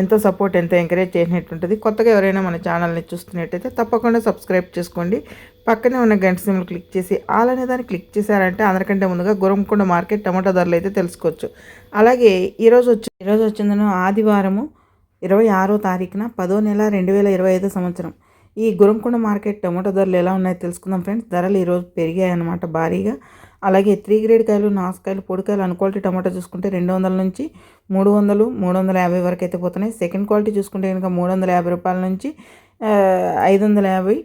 ఎంతో సపోర్ట్ ఎంతో ఎంకరేజ్ చేసినట్టుంటుంది కొత్తగా ఎవరైనా మన ఛానల్ని చూస్తున్నట్టయితే తప్పకుండా సబ్స్క్రైబ్ చేసుకోండి. పక్కనే ఉన్న గంట సిమ్లు క్లిక్ చేసి ఆల్ అనే దాన్ని క్లిక్ చేశారంటే అందరికంటే ముందుగా గురంకొండ మార్కెట్ టమాటా ధరలు అయితే తెలుసుకోవచ్చు. అలాగే ఈరోజు వచ్చి ఈరోజు వచ్చిందను ఆదివారము ఇరవై ఆరో తారీఖున పదో నెల రెండు వేల ఇరవై ఐదో సంవత్సరం. ఈ గురంకొండ మార్కెట్ టమాటో ధరలు ఎలా ఉన్నాయో తెలుసుకుందాం ఫ్రెండ్స్. ధరలు ఈరోజు పెరిగాయి అన్నమాట భారీగా. అలాగే త్రీ గ్రేడ్ కాయలు నాసుకాయలు పొడికాయలు అన్ క్వాలిటీ టమాటా చూసుకుంటే రెండు వందల నుంచి మూడు వందలు మూడు వందల యాభై వరకు అయితే పోతున్నాయి. సెకండ్ క్వాలిటీ చూసుకుంటే కనుక మూడు వందల యాభై రూపాయల నుంచి ఐదు వందల యాభై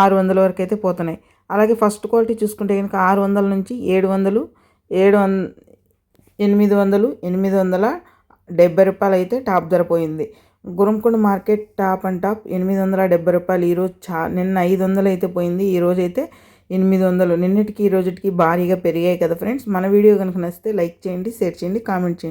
ఆరు వందల వరకు అయితే పోతున్నాయి. అలాగే ఫస్ట్ క్వాలిటీ చూసుకుంటే కనుక ఆరు వందల నుంచి ఏడు వందలు ఏడు వం ఎనిమిది వందలు ఎనిమిది వందల డెబ్బై రూపాయలు అయితే టాప్ ధర పోయింది. Gurramkonda market top and top ఎనిమిది వందల డెబ్బై రూపాయలు. ఈరోజు చా నిన్న ఐదు వందలు అయితే పోయింది. ఈరోజు అయితే ఎనిమిది వందలు. నిన్నటికి ఈ రోజుకి భారీగా పెరిగాయి కదా ఫ్రెండ్స్. మన వీడియో కనుక నచ్చితే లైక్ చేయండి షేర్ చేయండి కామెంట్ చేయండి.